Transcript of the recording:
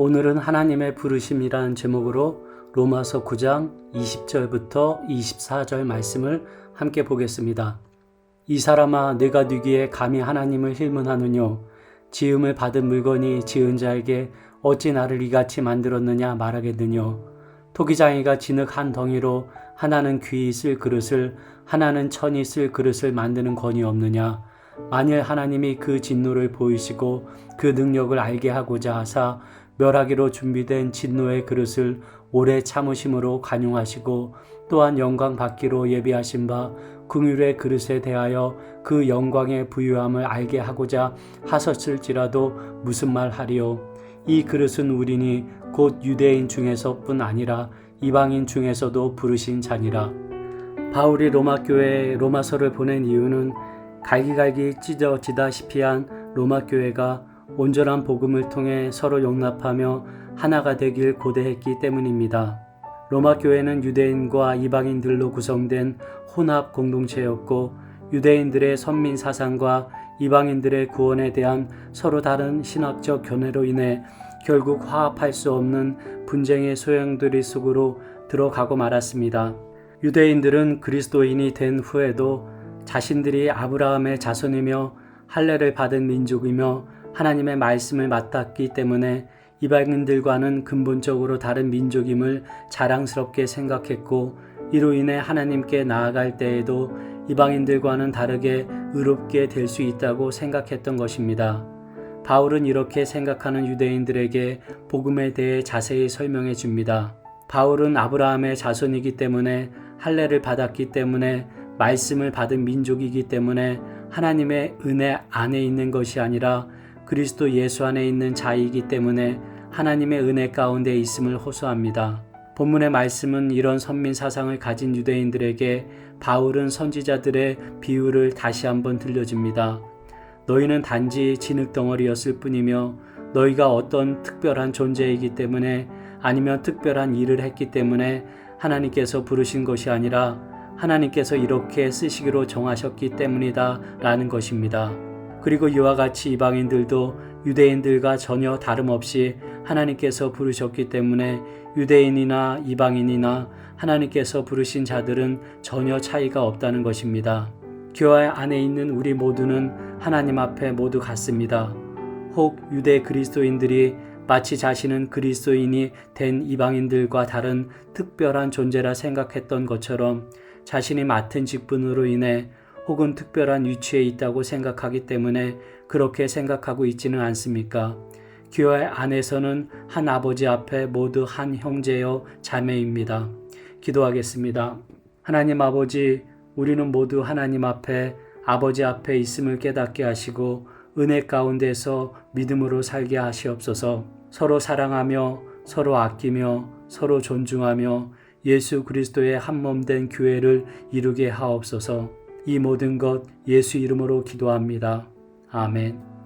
오늘은 하나님의 부르심이라는 제목으로 로마서 9장 20절부터 24절 말씀을 함께 보겠습니다. 이 사람아 내가 누기에 감히 하나님을 힐문하느뇨? 지음을 받은 물건이 지은 자에게 어찌 나를 이같이 만들었느냐 말하겠느뇨? 토기장이가 진흙 한 덩이로 하나는 귀 있을 그릇을 하나는 천이 있을 그릇을 만드는 권이 없느냐? 만일 하나님이 그 진노를 보이시고 그 능력을 알게 하고자 하사 멸하기로 준비된 진노의 그릇을 오래 참으심으로 간용하시고 또한 영광 받기로 예비하신 바 궁율의 그릇에 대하여 그 영광의 부유함을 알게 하고자 하셨을지라도 무슨 말 하리요? 이 그릇은 우리니 곧 유대인 중에서뿐 아니라 이방인 중에서도 부르신 자니라. 바울이 로마 교회에 로마서를 보낸 이유는 갈기갈기 찢어지다시피 한 로마 교회가 온전한 복음을 통해 서로 용납하며 하나가 되길 고대했기 때문입니다. 로마 교회는 유대인과 이방인들로 구성된 혼합 공동체였고 유대인들의 선민 사상과 이방인들의 구원에 대한 서로 다른 신학적 견해로 인해 결국 화합할 수 없는 분쟁의 소용돌이 속으로 들어가고 말았습니다. 유대인들은 그리스도인이 된 후에도 자신들이 아브라함의 자손이며 할례를 받은 민족이며 하나님의 말씀을 맡았기 때문에 이방인들과는 근본적으로 다른 민족임을 자랑스럽게 생각했고 이로 인해 하나님께 나아갈 때에도 이방인들과는 다르게 의롭게 될 수 있다고 생각했던 것입니다. 바울은 이렇게 생각하는 유대인들에게 복음에 대해 자세히 설명해 줍니다. 바울은 아브라함의 자손이기 때문에 할례를 받았기 때문에 말씀을 받은 민족이기 때문에 하나님의 은혜 안에 있는 것이 아니라 그리스도 예수 안에 있는 자이기 때문에 하나님의 은혜 가운데 있음을 호소합니다. 본문의 말씀은 이런 선민 사상을 가진 유대인들에게 바울은 선지자들의 비유를 다시 한번 들려줍니다. 너희는 단지 진흙덩어리였을 뿐이며 너희가 어떤 특별한 존재이기 때문에 아니면 특별한 일을 했기 때문에 하나님께서 부르신 것이 아니라 하나님께서 이렇게 쓰시기로 정하셨기 때문이다 라는 것입니다. 그리고 이와 같이 이방인들도 유대인들과 전혀 다름없이 하나님께서 부르셨기 때문에 유대인이나 이방인이나 하나님께서 부르신 자들은 전혀 차이가 없다는 것입니다. 교회 안에 있는 우리 모두는 하나님 앞에 모두 같습니다. 혹 유대 그리스도인들이 마치 자신은 그리스도인이 된 이방인들과 다른 특별한 존재라 생각했던 것처럼 자신이 맡은 직분으로 인해 혹은 특별한 위치에 있다고 생각하기 때문에 그렇게 생각하고 있지는 않습니까? 교회 안에서는 한 아버지 앞에 모두 한 형제여 자매입니다. 기도하겠습니다. 하나님 아버지, 우리는 모두 하나님 앞에 아버지 앞에 있음을 깨닫게 하시고 은혜 가운데서 믿음으로 살게 하시옵소서. 서로 사랑하며 서로 아끼며 서로 존중하며 예수 그리스도의 한 몸 된 교회를 이루게 하옵소서. 이 모든 것 예수 이름으로 기도합니다. 아멘.